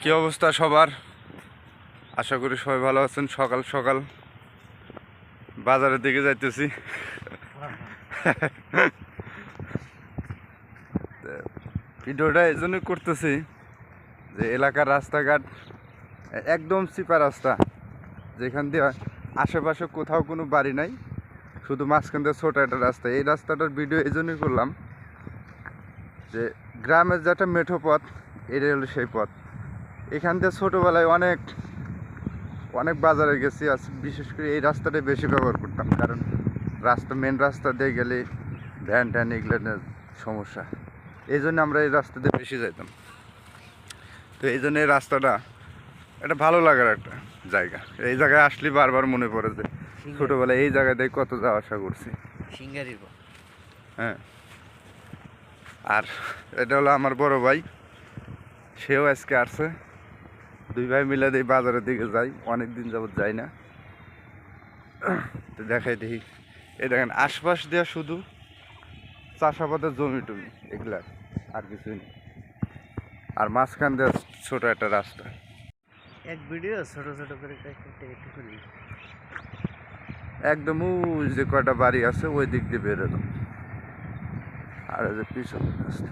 কি অবস্থা সবার? আশা করি সবাই ভালো আছেন। সকাল সকাল বাজারের দিকে যাইতেছি। ভিডিওটা এই জন্যই করতেছি যে এলাকার রাস্তাঘাট একদম চিপা রাস্তা। যেখান দিয়ে আশেপাশে কোথাও কোনো বাড়ি নাই। শুধু মাঝখান দিয়ে ছোটো একটা রাস্তা। এই রাস্তাটার ভিডিও এই জন্যই করলাম যে গ্রামের যেটা মেঠো পথ এটাই হলো সেই পথ। এখান দিয়ে ছোটোবেলায় অনেক অনেক বাজারে গেছি আর বিশেষ করে এই রাস্তাটাই বেশি ব্যবহার করতাম কারণ রাস্তা মেন রাস্তা দিয়ে গেলে ভ্যান ট্যান এগুলোর সমস্যা। এই জন্য আমরা এই রাস্তা দিয়ে বেশি যাইতাম। তো এই জন্য এই রাস্তাটা এটা ভালো লাগার একটা জায়গা। এই জায়গায় আসলে বারবার মনে পড়ে যে ছোটোবেলায় এই জায়গায় দিয়ে কত যাওয়া আসা করছি। হ্যাঁ। আর এটা হলো আমার বড় ভাই। সেও আজকে আসছে। দুই ভাই মিলে এই বাজারের দিকে যাই অনেক দিন যাবত যাই না। তো দেখাই দেখি। এই দেখেন আশপাশ দেওয়া শুধু চাষাবাদের জমি টমি এগুলা আর কিছুই নেই। আর মাঝখান দেওয়া ছোট একটা রাস্তা। এক ভিডিও ছোট ছোট করে একদম যে কয়টা বাড়ি আছে ওই দিক দিয়ে বেরোলাম আর যে পিছনে রাস্তা।